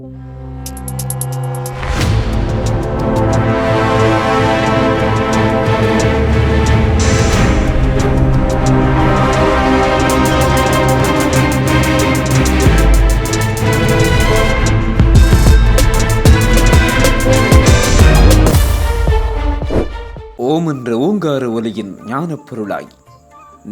ஓம் என்ற ஓங்கார ஒலியின் ஞானப் பொருளாய்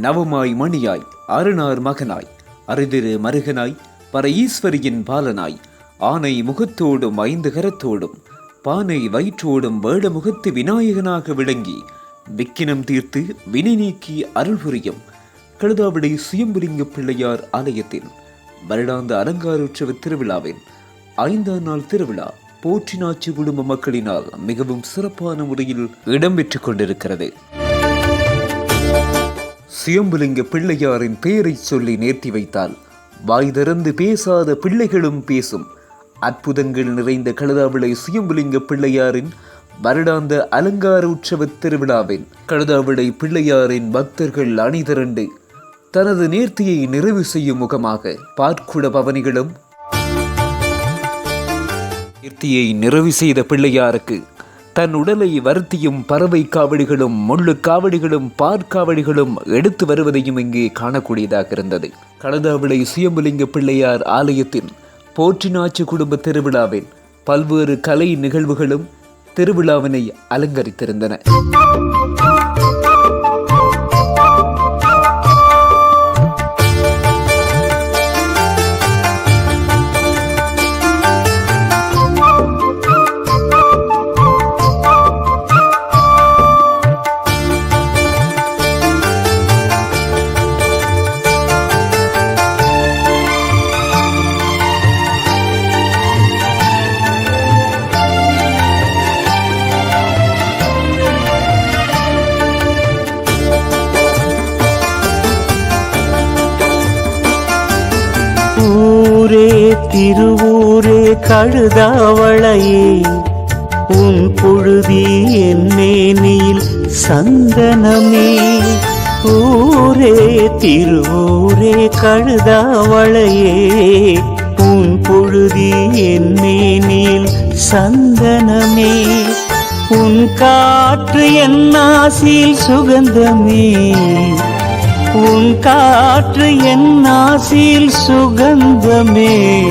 நவமாய் மணியாய் அருணார் மகனாய் அரிதிரு மருகனாய் பர ஈஸ்வரியின் பாலனாய் ஆனை முகத்தோடும் ஐந்து கரத்தோடும் பானை வயிற்றோடும் வேடமுகத்து விநாயகனாக விளங்கி விக்கினம் தீர்த்து வினை நீக்கி அருள் புரியும் கழுதாவிடை சுயம்புலிங்க பிள்ளையார் ஆலயத்தின் வருடாந்த அலங்கார உற்சவ திருவிழாவின் ஐந்தாம் நாள் திருவிழா போற்றினாச்சி குடும்ப மக்களினால் மிகவும் சிறப்பான முறையில் இடம்பெற்றுக் கொண்டிருக்கிறது. சுயம்புலிங்க பிள்ளையாரின் பெயரை சொல்லி நேர்த்தி வைத்தால் வாய் திறந்து பேசாத பிள்ளைகளும் பேசும் அற்புதங்கள் நிறைந்த கழுதாவிளை சுயம்புலிங்க பிள்ளையாரின் வருடாந்த அலங்கார உற்சவ திருவிழாவின் கழுதாவிளை பிள்ளையாரின் பக்தர்கள் அணிதிரண்டு தனது நேர்த்தியை நிறைவு செய்யும் முகமாக பார்க்குட பவனிகளும் நேர்த்தியை நிறைவு செய்த பிள்ளையாருக்கு தன் உடலை வருத்தியும் பறவை காவடிகளும் முள்ளு காவடிகளும் பார்க்காவடிகளும் எடுத்து வருவதையும் இங்கே காணக்கூடியதாக இருந்தது. கடதாவிளை சுயம்புலிங்க பிள்ளையார் ஆலயத்தின் போற்றினாச்சு குடும்ப திருவிழாவில் பல்வேறு கலை நிகழ்வுகளும் திருவிழாவினை அலங்கரித்திருந்தன. ஊரே திருவூரே கழுதாவளையே உன் பொழுதி என் மேனியில் சந்தனமே. ஊரே திருவூரே கழுதாவளையே உன் பொழுதி என் மேனியில் சந்தனமே. உன் காற்று என் ஆசில் சுகந்தமே. உன் காற்று என் ஆசில் சுகந்தமே.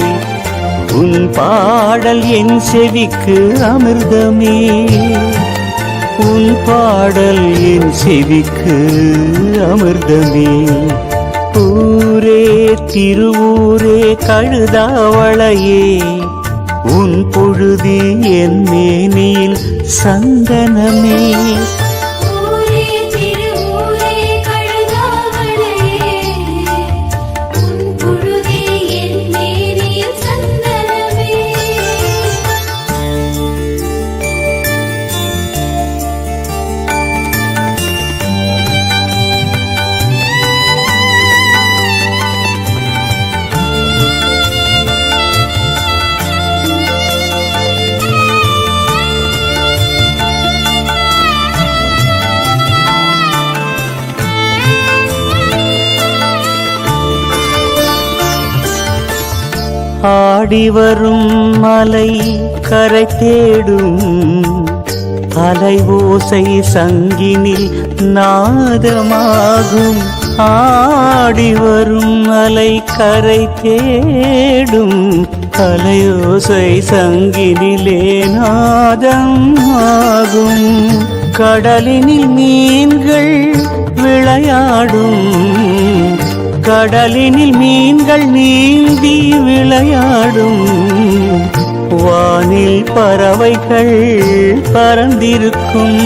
உன் பாடல் என் செவிக்கு அமிர்தமே. உன் பாடல் என் செவிக்கு அமிர்தமே. ஊரே திருவூரே கழுதாவளையே. உன் பொழுது என் மேனியில் சந்தனமே. பாடி வரும் மலை கரை தேடும் அலை ஓசை சங்கினில் நாதமாகும். ஆடி வரும் அலை கரை தேடும் அலையோசை சங்கினிலே நாதம் ஆகும் கடலினில் மீன்கள் விளையாடும் கடலினில் மீன்கள் நீந்தி விளையாடும். வானில் பறவைகள் பறந்திருக்கும்.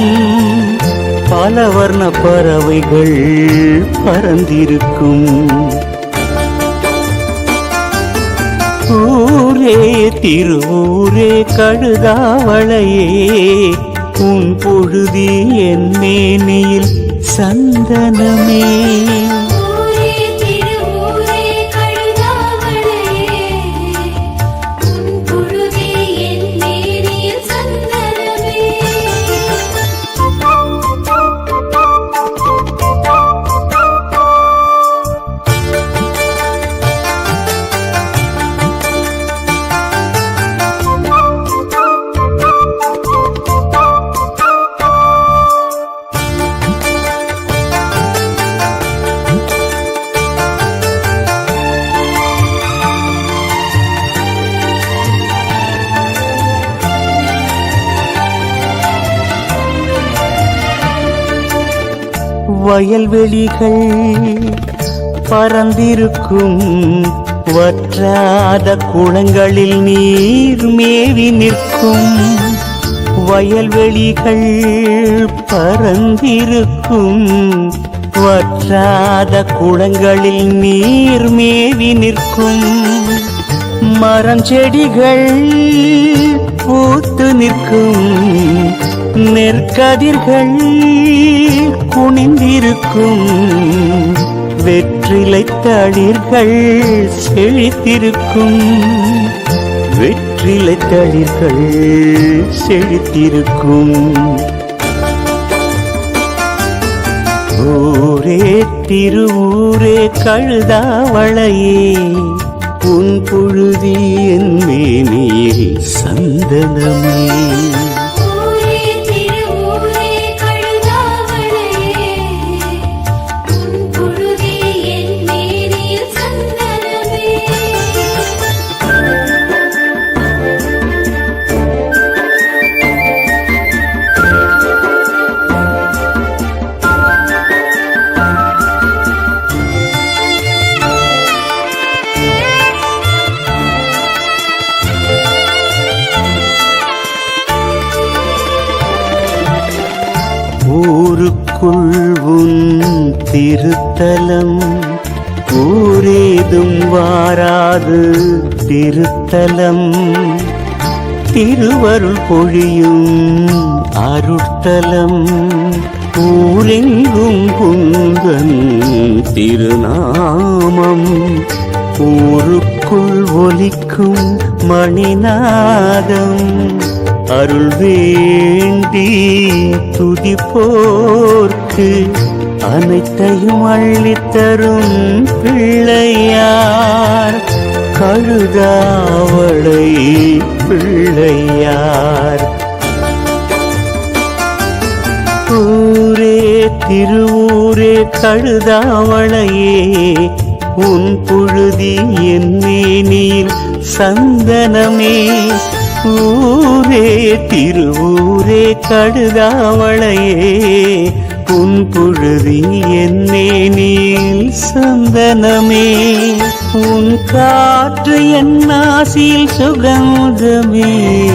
பல வர்ண பறவைகள் பறந்திருக்கும். ஊரே திருவூரே கழுதாவளையே உன் பொழுதி என் மேனியில் சந்தனமே. வயல்வெளிகள் பறந்திருக்கும் வற்றாத குளங்களில் நீர் மேவி நிற்கும். வயல்வெளிகள் பறந்திருக்கும் வற்றாத குளங்களில் நீர் மேவி நிற்கும். மரம் செடிகள் பூத்து நிற்கும். நெற்கதிர்கள் குனிந்திருக்கும் வெற்றிலை தளிர்கள் செழித்திருக்கும். வெற்றிலை தளிர்கள் செழித்திருக்கும். ஊரே திருவூரே கழுதாவளையே உன் புழுதி என் மேனியில் சந்தனமே. ஊருக்குள் திருத்தலம் ஊரேதும் வாராது திருத்தலம். திருவருள் பொழியும் அருட்தலம் ஊரெங்கும் குந்தன் திருநாமம். ஊருக்குள் ஒலிக்கும் மணிநாதம் அருள் வேண்டி துதிப்போர்க்கு அனைத்தையும் அள்ளித்தரும் பிள்ளையார். கழுதாவளை பிள்ளையார். ஊரே திருவூரே கழுதாவளையே உன் புழுதி என் மேனியில் சந்தனமே. ஊரே திருவூரே கடுதாவளையே உன் புழுதி என்னே நீல் சந்தனமே. உன் காற்று என் நாசில் சுகந்தமே.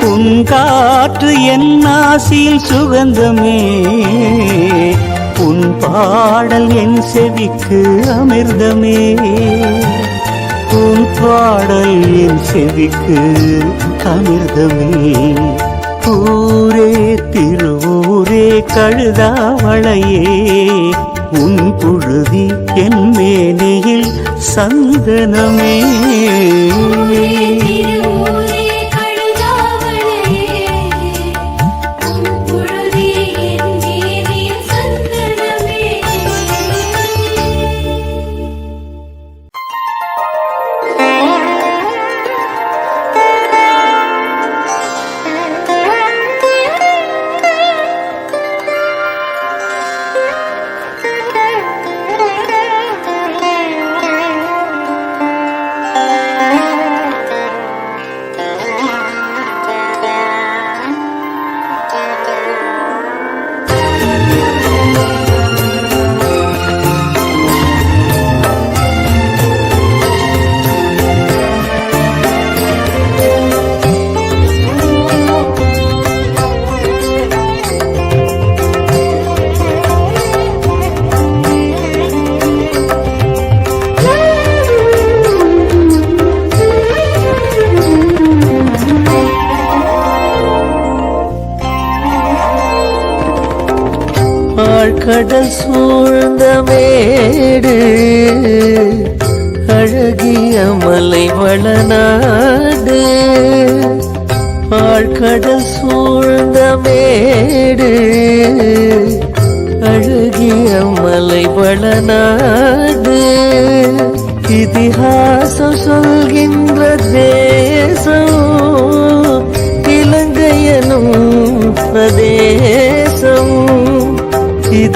உன் காற்று என் நாசில் சுகந்தமே. உன் பாடல் என் செவிக்கு அமிர்தமே. உன் பாடல் என் செவிக்கு அமிர்தமே. ஊரே திருவூரே கழுதாவளையே. உன் புழுதி என் மேனியில் சந்தனமே. ஆழ்கடல் சூழ்ந்த மேடு அழகிய மலை வளநாடு ஆழ்கடல் சூழ்ந்த மேடு அழகிய மலை வளநாடு இதிகாசம் சொல்கின்ற தேசம் இலங்கையனும் பிரதேசம்.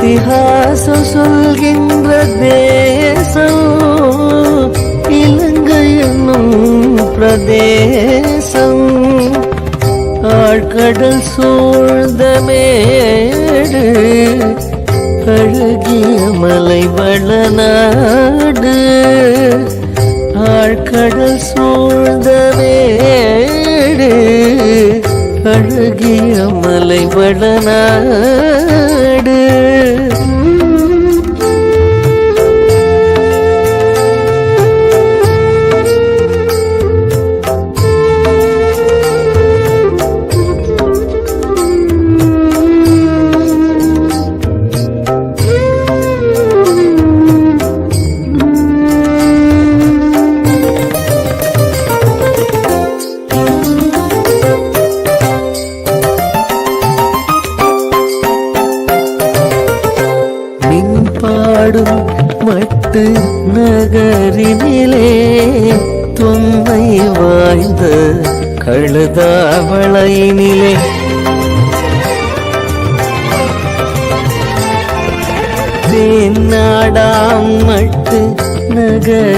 இதிகாசம் சொல்கின்ற தேசம் இலங்கை என்னும் பிரதேசம். ஆழ்கடல் சூழ்ந்த மேடு அழகிய மலை வளநாடு ஆழ்கடல் சூழ்ந்த மேடு அழகிய மலை வளநாடு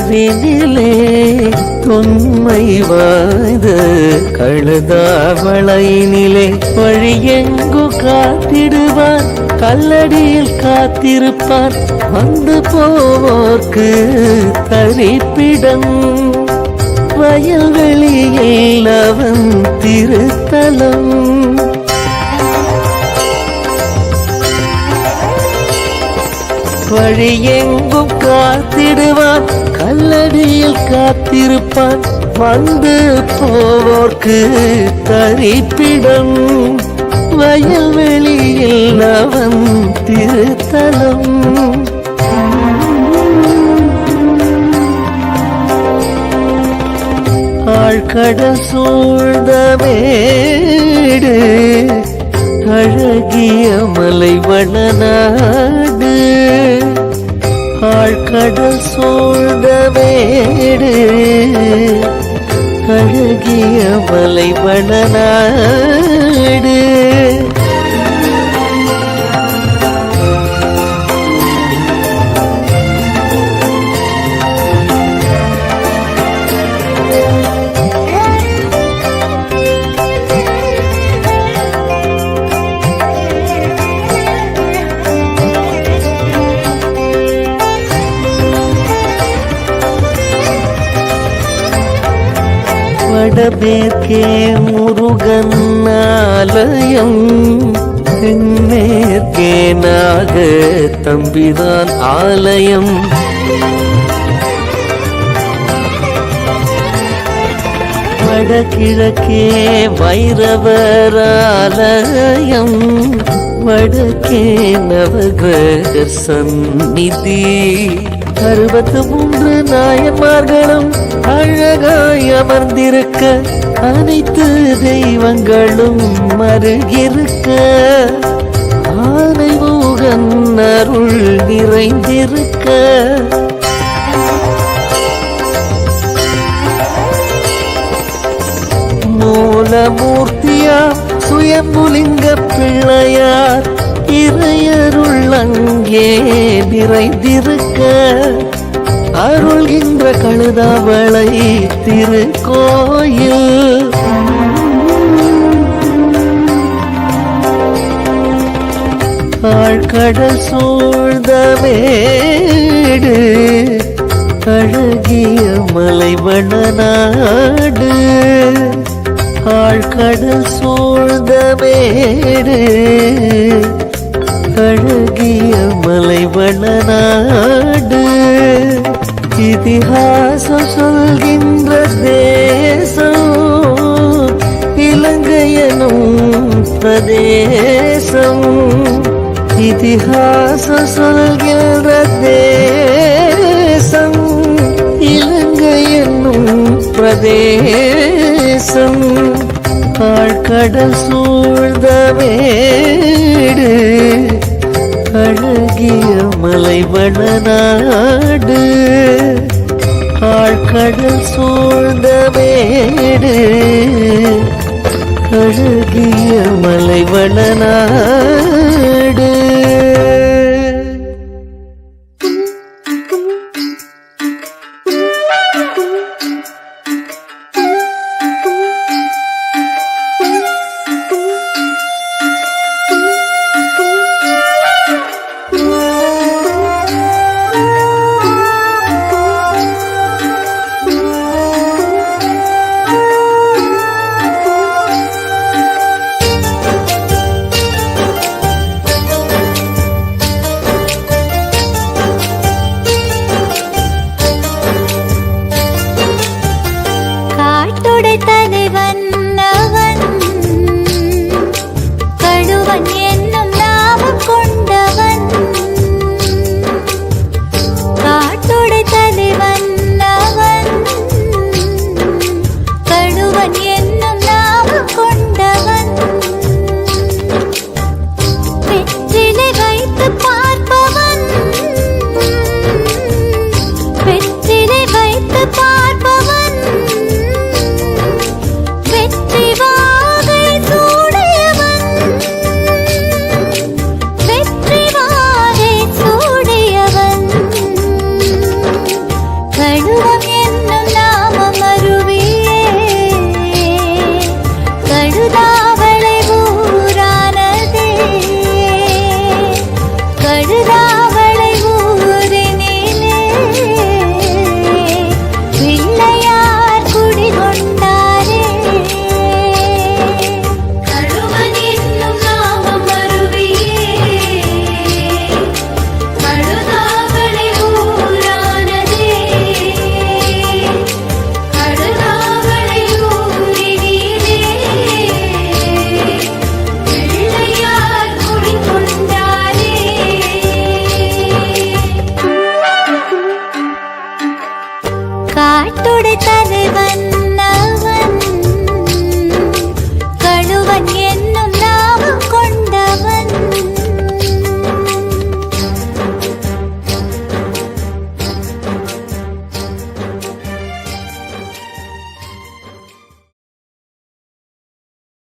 கனவினிலே தொன்மை வாய்ந்த கழுதாவளையினிலே வழியெங்கு காத்திடுவார்? கல்லடியில் காத்திருப்பார். வந்து போவோர்க்கு தரிப்பிடம் வயல்வெளியில் அவன் திருத்தலம். வழி எங்கும் காத்திடுவான். கல்லடியில் காத்திருப்பான். வந்து போவோர்க்கு தரிப்பிடம். வயல்வெளியில் அவன் திருத்தலம். ஆழ்கடல் சூழ்ந்த மேடு அழகிய மலை வளநாடு ஆழ்கடல் சூழ்ந்த மேடு அழகிய மலை வளநாடு. வடமேற்கே முருகன் ஆலயம். தென்மேற்கே நாக தம்பிதான் ஆலயம். வடகிழக்கே வைரவராலயம் வடக்கே நவகிரக சந்நிதி. அறுபத்து மூன்று நாயன்மார்களும் அழகாய் அமர்ந்திருக்க அனைத்து தெய்வங்களும் மருகிருக்க. ஆனை மூகன் அருள் நிறைந்திருக்க. மூலமூர்த்தியா சுயம்புலிங்க பிள்ளையார் இறையரு அங்கே நிறைந்திருக்க அருள்கின்ற கழுதாவளை திருக்கோயில். ஆழ்கடல் சூழ்ந்த வேடு அழகிய மலைவன நாடு. ஆழ்கடல் சூழ்ந்த வேடு பெரிய மலை வளநாடு இதிகாசம் சொல்கின்ற தேசம் இலங்கையனும் பிரதேசம். இதிகாசம் சொல்கின்ற தேசம் இலங்கையனும் பிரதேசம். ஆழ்கடல் சூழ்ந்த வேடு அழகிய மலை வளநாடு ஆழ்கடல் சூழ்ந்த மேடு. அழகிய மலை வளநாடு love you.